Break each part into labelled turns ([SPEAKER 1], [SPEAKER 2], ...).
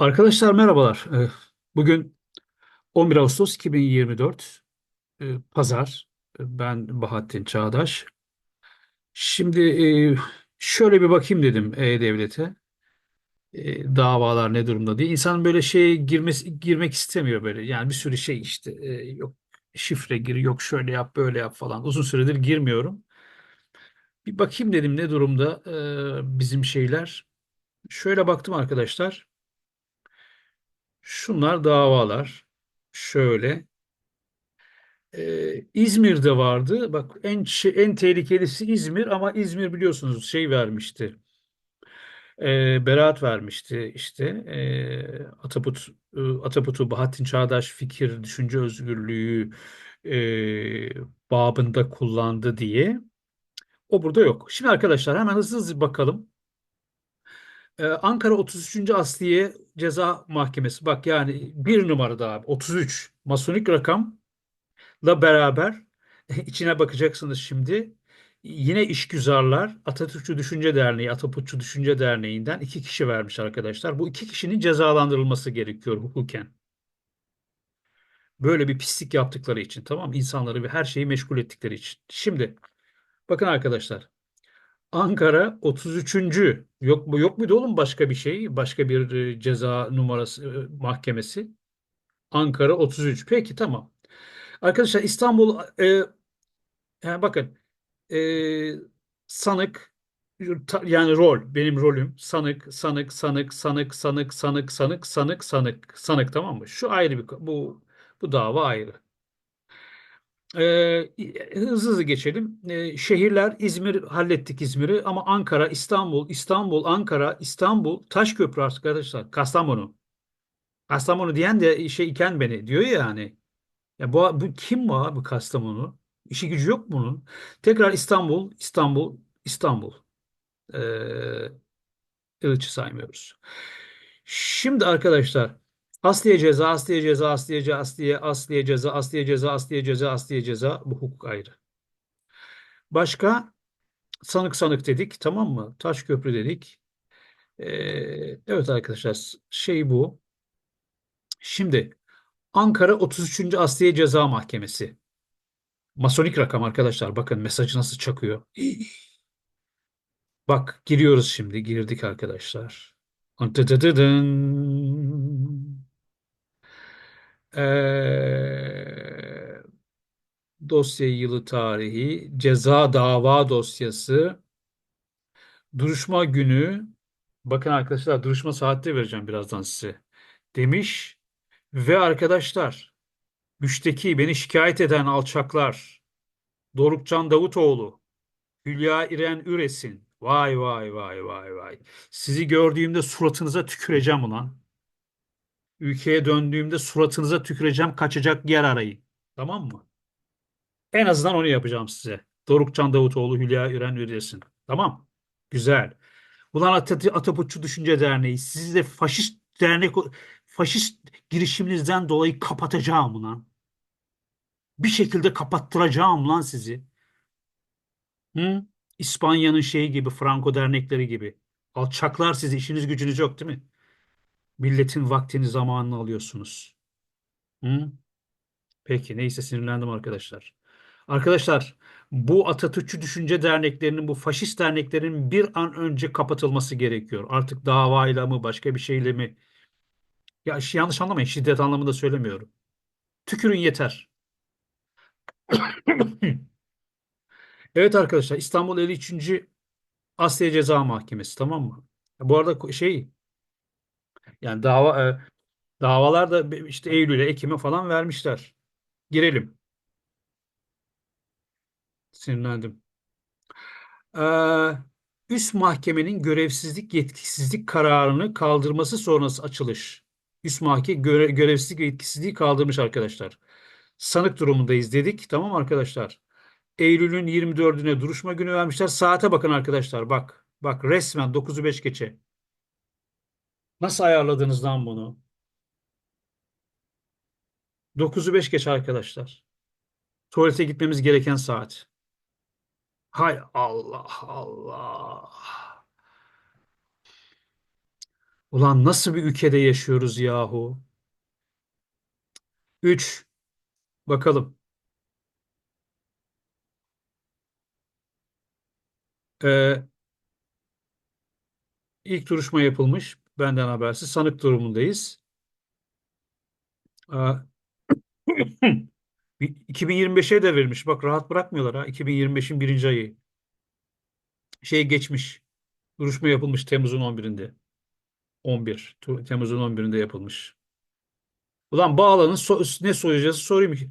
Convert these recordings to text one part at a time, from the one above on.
[SPEAKER 1] Arkadaşlar merhabalar. Ee, Bugün 11 Ağustos 2024 e, Pazar. Ben Bahattin Çağdaş. Şimdi e, şöyle bir bakayım dedim E-Devlet'e. E, Davalar ne durumda diye. İnsan böyle şeye girmesi, girmek istemiyor böyle. Yani bir sürü şey işte e, yok şifre gir, yok şöyle yap, böyle yap falan. Uzun süredir girmiyorum. Bir bakayım dedim ne durumda e, bizim şeyler. Şöyle baktım arkadaşlar. Şunlar davalar. Şöyle. Ee, İzmir'de vardı. Bak en en tehlikelisi İzmir ama İzmir biliyorsunuz şey vermişti. E, beraat vermişti işte. E, Ataput Ataput'u Bahattin Çağdaş fikir, düşünce özgürlüğü e, babında kullandı diye. O burada yok. Şimdi arkadaşlar hemen hızlı hızlı bakalım. E, Ankara 33. Asliye Ceza Mahkemesi. Bak yani bir numarada abi 33. Masonik rakam la beraber içine bakacaksınız şimdi. Yine işgüzarlar Atatürkçü Düşünce Derneği, Ataputçu Düşünce Derneği'nden iki kişi vermiş arkadaşlar. Bu iki kişinin cezalandırılması gerekiyor hukuken. Böyle bir pislik yaptıkları için tamam mı? İnsanları ve her şeyi meşgul ettikleri için. Şimdi bakın arkadaşlar. Ankara 33. Yok mu yok muydu oğlum başka bir şey? Başka bir e, ceza numarası e, mahkemesi. Ankara 33. Peki tamam. Arkadaşlar İstanbul e, yani bakın e, sanık yani rol benim rolüm sanık sanık sanık sanık sanık sanık sanık sanık sanık sanık tamam mı? Şu ayrı bir bu bu dava ayrı. E, hızlı hızlı geçelim. E, şehirler İzmir hallettik İzmir'i ama Ankara, İstanbul, İstanbul, Ankara, İstanbul, Taşköprü arkadaşlar, Kastamonu. Kastamonu diyen de şey iken beni diyor ya yani. Ya bu, bu kim bu abi Kastamonu? İşi gücü yok bunun. Tekrar İstanbul, İstanbul, İstanbul. Ee, Ilıç'ı saymıyoruz. Şimdi arkadaşlar Asliye ceza, asliye ceza, asliye ceza, asliye, asliye ceza, asliye ceza, asliye ceza, asliye ceza bu hukuk ayrı. Başka sanık sanık dedik tamam mı? Taş köprü dedik. Ee, evet arkadaşlar şey bu. Şimdi Ankara 33. Asliye Ceza Mahkemesi. Masonik rakam arkadaşlar. Bakın mesajı nasıl çakıyor. Bak giriyoruz şimdi. Girdik arkadaşlar. Dıdıdıdın. Ee, dosya yılı tarihi, ceza dava dosyası, duruşma günü. Bakın arkadaşlar duruşma saati vereceğim birazdan size. Demiş ve arkadaşlar müşteki beni şikayet eden alçaklar Dorukcan Davutoğlu Hülya İren Üresin. Vay vay vay vay vay. Sizi gördüğümde suratınıza tüküreceğim ulan. Ülkeye döndüğümde suratınıza tüküreceğim kaçacak yer arayın. Tamam mı? En azından onu yapacağım size. Dorukcan Davutoğlu, Hülya İren Üresin. Tamam. Güzel. Ulan At Ataputçu Düşünce Derneği. Sizi de faşist dernek faşist girişiminizden dolayı kapatacağım ulan. Bir şekilde kapattıracağım lan sizi. Hı? İspanya'nın şeyi gibi, Franco dernekleri gibi. Alçaklar sizi, işiniz gücünüz yok değil mi? Milletin vaktini, zamanını alıyorsunuz. Hı? Peki, neyse sinirlendim arkadaşlar. Arkadaşlar, bu Atatürkçü düşünce derneklerinin, bu faşist derneklerin bir an önce kapatılması gerekiyor. Artık davayla mı, başka bir şeyle mi? Ya yanlış anlamayın, şiddet anlamında söylemiyorum. Tükürün yeter. Evet arkadaşlar, İstanbul 53. Asliye Ceza Mahkemesi tamam mı? Bu arada şey yani dava e, davalar da işte Eylül'e, Ekim'e falan vermişler. Girelim. Sinirlendim. Ee, üst mahkemenin görevsizlik yetkisizlik kararını kaldırması sonrası açılış. Üst mahkeme göre, görevsizlik yetkisizliği kaldırmış arkadaşlar. Sanık durumundayız dedik. Tamam arkadaşlar. Eylül'ün 24'üne duruşma günü vermişler. Saate bakın arkadaşlar. Bak. Bak resmen 9'u 5 geçe. Nasıl ayarladınız lan bunu? 9'u 5 geç arkadaşlar. Tuvalete gitmemiz gereken saat. Hay Allah Allah. Ulan nasıl bir ülkede yaşıyoruz yahu? 3. Bakalım. Ee, ilk duruşma yapılmış. Benden habersiz. Sanık durumundayız. Aa, 2025'e de verilmiş. Bak rahat bırakmıyorlar ha. 2025'in birinci ayı. Şey geçmiş. Duruşma yapılmış Temmuz'un 11'inde. 11. Tu- Temmuz'un 11'inde yapılmış. Ulan bağlanın so- ne soracağız sorayım. ki.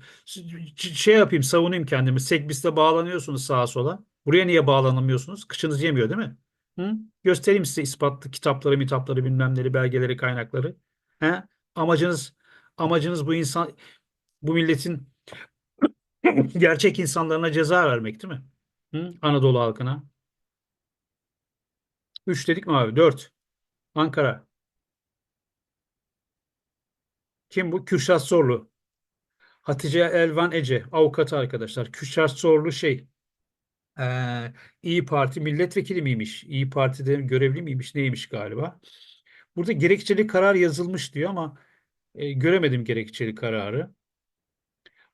[SPEAKER 1] Şey yapayım savunayım kendimi. Sekbis'te bağlanıyorsunuz sağa sola. Buraya niye bağlanamıyorsunuz? Kıçınız yemiyor değil mi? Hı? Göstereyim size ispatlı kitapları, mitapları, bilmem neleri, belgeleri, kaynakları. He? Amacınız amacınız bu insan bu milletin gerçek insanlarına ceza vermek değil mi? Hı? Anadolu halkına. Üç dedik mi abi? Dört. Ankara. Kim bu? Kürşat Zorlu. Hatice Elvan Ece. Avukatı arkadaşlar. Kürşat Zorlu şey. Ee, İyi Parti milletvekili miymiş? İyi Parti'de görevli miymiş? Neymiş galiba? Burada gerekçeli karar yazılmış diyor ama e, göremedim gerekçeli kararı.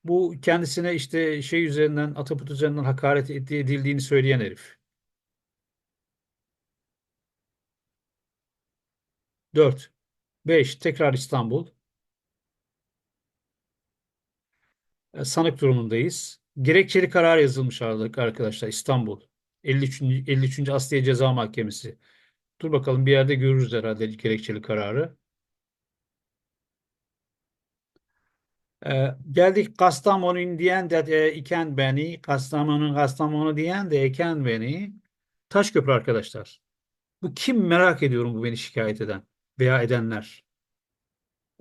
[SPEAKER 1] Bu kendisine işte şey üzerinden, Ataput üzerinden hakaret edildiğini söyleyen herif. Dört. Beş. Tekrar İstanbul. Sanık durumundayız. Gerekçeli karar yazılmış arkadaşlar İstanbul. 53. 53. Asliye Ceza Mahkemesi. Dur bakalım bir yerde görürüz herhalde gerekçeli kararı. Ee, geldik Kastamonu'nun diyen de e, iken beni, Kastamonu'nun Kastamonu diyen de eken beni. Taşköprü arkadaşlar. Bu kim merak ediyorum bu beni şikayet eden veya edenler.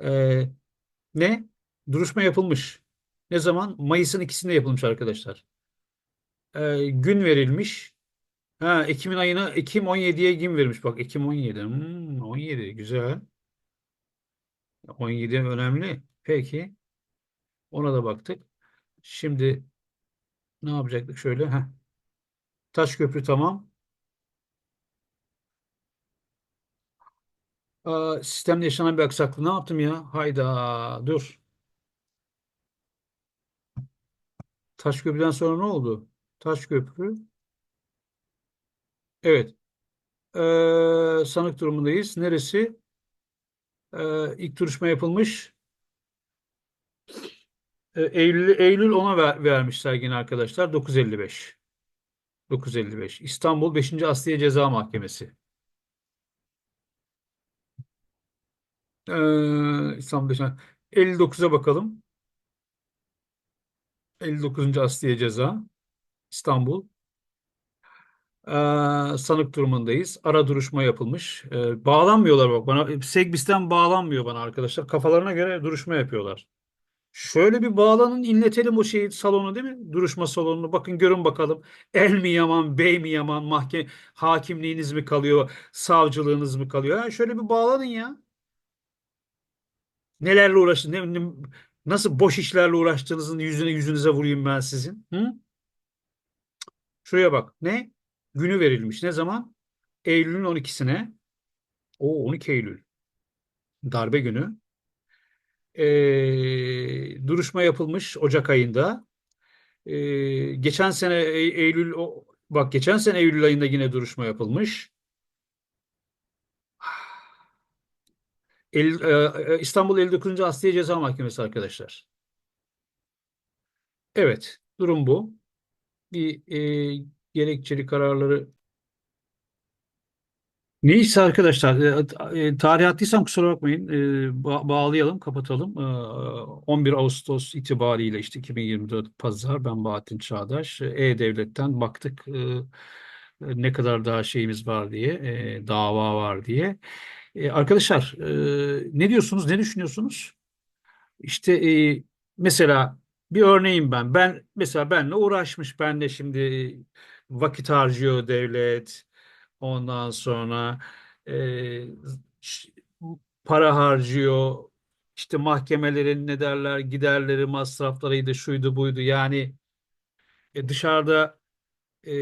[SPEAKER 1] Ee, ne? Duruşma yapılmış. Ne zaman? Mayıs'ın ikisinde yapılmış arkadaşlar. Ee, gün verilmiş. Ha, Ekim'in ayına Ekim 17'ye gün vermiş. Bak Ekim 17. Hmm, 17 güzel. 17 önemli. Peki. Ona da baktık. Şimdi ne yapacaktık şöyle? Heh. Taşköprü tamam. Aa, sistemde yaşanan bir aksaklık. Ne yaptım ya? Hayda. Dur. Taşköprüden sonra ne oldu? Taşköprü. Evet. Ee, sanık durumundayız. Neresi? Ee, ilk duruşma yapılmış. Ee, Eylül, Eylül ona ver, vermiş yine arkadaşlar. 955. 955. İstanbul 5. Asliye Ceza Mahkemesi. Ee, İstanbul 5. 59'a bakalım. 59. Asliye Ceza. İstanbul. Ee, sanık durumundayız. Ara duruşma yapılmış. Ee, bağlanmıyorlar bak bana. Segbis'ten bağlanmıyor bana arkadaşlar. Kafalarına göre duruşma yapıyorlar. Şöyle bir bağlanın inletelim o şeyi salonu değil mi? Duruşma salonunu. Bakın görün bakalım. El mi yaman, bey mi yaman, mahkeme hakimliğiniz mi kalıyor, savcılığınız mı kalıyor? Ha, şöyle bir bağlanın ya. Nelerle uğraştın? Ne, ne- nasıl boş işlerle uğraştığınızın yüzüne yüzünüze vurayım ben sizin. Hı? Şuraya bak. Ne? Günü verilmiş. Ne zaman? Eylül'ün 12'sine. O 12 Eylül. Darbe günü. Ee, duruşma yapılmış Ocak ayında. Ee, geçen sene Eylül o, bak geçen sene Eylül ayında yine duruşma yapılmış. El- e, e, İstanbul 59. Asliye Ceza Mahkemesi arkadaşlar. Evet, durum bu. Bir e, gerekçeli kararları Neyse arkadaşlar, e, e, tarih attıysam kusura bakmayın. E, ba- bağlayalım, kapatalım. E, 11 Ağustos itibariyle işte 2024 Pazar, ben Bahattin Çağdaş. E, E-Devlet'ten baktık e, ne kadar daha şeyimiz var diye, e, dava var diye. E, arkadaşlar, e, ne diyorsunuz, ne düşünüyorsunuz? İşte e, mesela bir örneğim ben. Ben mesela benle uğraşmış, benle şimdi vakit harcıyor devlet. Ondan sonra e, para harcıyor. İşte mahkemelerin ne derler giderleri, masraflarıydı, şuydu buydu. Yani e, dışarıda e,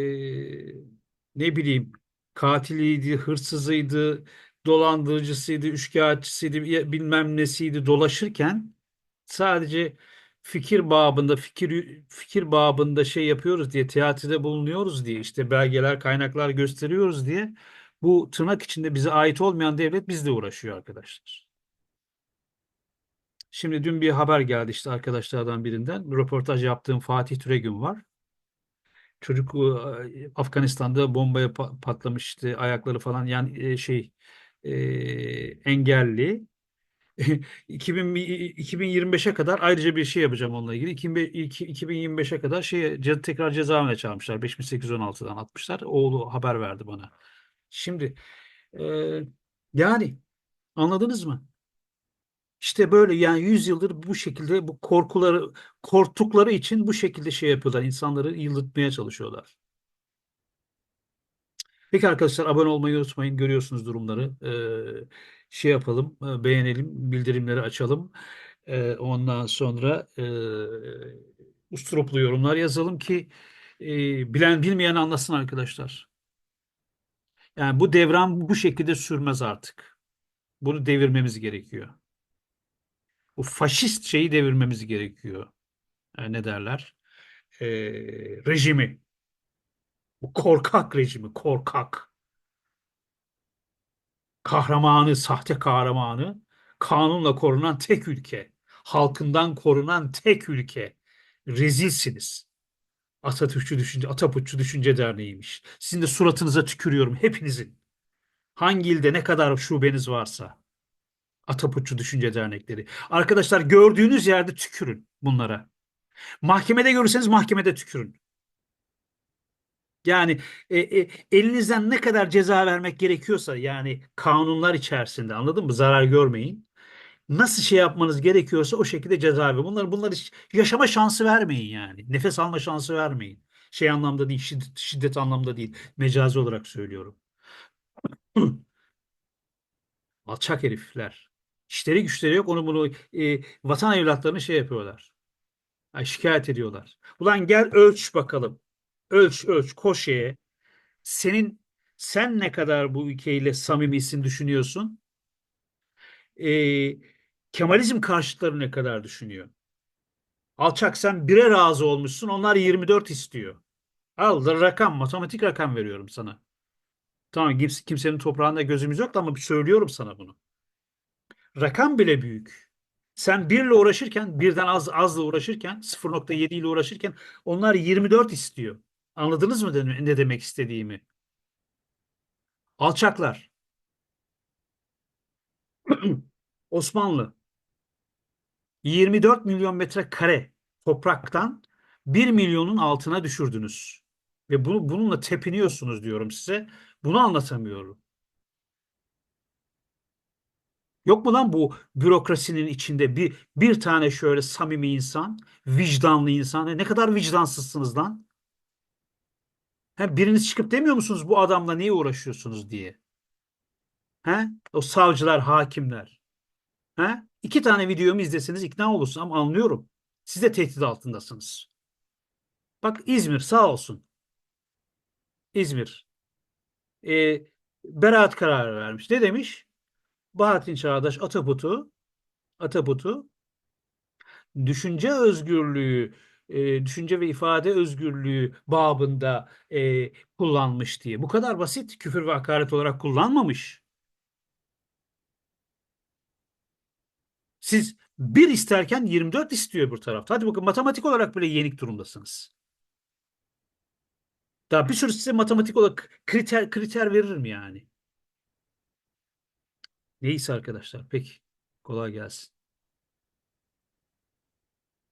[SPEAKER 1] ne bileyim katiliydi, hırsızıydı, dolandırıcısıydı, üçkağıtçısıydı, bilmem nesiydi dolaşırken sadece fikir babında fikir fikir babında şey yapıyoruz diye teatride bulunuyoruz diye işte belgeler kaynaklar gösteriyoruz diye bu tırnak içinde bize ait olmayan devlet bizle uğraşıyor arkadaşlar. Şimdi dün bir haber geldi işte arkadaşlardan birinden. Röportaj yaptığım Fatih Türegün var. Çocuk e, Afganistan'da bombaya pa- patlamıştı. Ayakları falan yani e, şey e, engelli. 2000 2025'e kadar ayrıca bir şey yapacağım onunla ilgili. 2025'e kadar şey tekrar cezaevine çağırmışlar. 5816'dan atmışlar. Oğlu haber verdi bana. Şimdi e, yani anladınız mı? İşte böyle yani 100 yıldır bu şekilde bu korkuları korktukları için bu şekilde şey yapıyorlar. insanları yıldırtmaya çalışıyorlar. Peki arkadaşlar abone olmayı unutmayın. Görüyorsunuz durumları. Ee, şey yapalım, e, beğenelim, bildirimleri açalım. Ee, ondan sonra e, usturuplu yorumlar yazalım ki e, bilen bilmeyen anlasın arkadaşlar. Yani bu devran bu şekilde sürmez artık. Bunu devirmemiz gerekiyor. Bu faşist şeyi devirmemiz gerekiyor. Yani ne derler? Ee, rejimi. Bu korkak rejimi, korkak. Kahramanı, sahte kahramanı, kanunla korunan tek ülke. Halkından korunan tek ülke. Rezilsiniz. Atatürkçü Düşünce, Ataputçu Düşünce Derneği'ymiş. Sizin de suratınıza tükürüyorum hepinizin. Hangi ilde ne kadar şubeniz varsa. Ataputçu Düşünce Dernekleri. Arkadaşlar gördüğünüz yerde tükürün bunlara. Mahkemede görürseniz mahkemede tükürün. Yani e, e, elinizden ne kadar ceza vermek gerekiyorsa yani kanunlar içerisinde anladın mı? Zarar görmeyin. Nasıl şey yapmanız gerekiyorsa o şekilde ceza verin. Bunlar bunlar yaşama şansı vermeyin yani. Nefes alma şansı vermeyin. Şey anlamda değil, şiddet, şiddet anlamda değil. Mecazi olarak söylüyorum. Alçak herifler. İşleri güçleri yok. Onu bunu e, vatan evlatlarını şey yapıyorlar. Ay, şikayet ediyorlar. Ulan gel ölç bakalım. Ölç ölç koş ye. Senin sen ne kadar bu ülkeyle samimisin düşünüyorsun? Ee, Kemalizm karşıtları ne kadar düşünüyor? Alçak sen bire razı olmuşsun onlar 24 istiyor. Al rakam matematik rakam veriyorum sana. Tamam kimse, kimsenin toprağında gözümüz yok da ama söylüyorum sana bunu. Rakam bile büyük. Sen birle uğraşırken birden az azla uğraşırken 0.7 ile uğraşırken onlar 24 istiyor. Anladınız mı ne demek istediğimi? Alçaklar. Osmanlı 24 milyon metrekare topraktan 1 milyonun altına düşürdünüz. Ve bunu, bununla tepiniyorsunuz diyorum size. Bunu anlatamıyorum. Yok mu lan bu bürokrasinin içinde bir bir tane şöyle samimi insan, vicdanlı insan? Ne kadar vicdansızsınız lan? He, biriniz çıkıp demiyor musunuz bu adamla niye uğraşıyorsunuz diye? He? O savcılar, hakimler. He? İki tane videomu izleseniz ikna olursun ama anlıyorum. Siz de tehdit altındasınız. Bak İzmir sağ olsun. İzmir. E, beraat kararı vermiş. Ne demiş? Bahattin Çağdaş Ataput'u Ataput'u düşünce özgürlüğü e, düşünce ve ifade özgürlüğü babında e, kullanmış diye. Bu kadar basit küfür ve hakaret olarak kullanmamış. Siz bir isterken 24 istiyor bu tarafta. Hadi bakın matematik olarak bile yenik durumdasınız. Daha bir sürü size matematik olarak kriter kriter veririm yani. Neyse arkadaşlar. Peki. Kolay gelsin.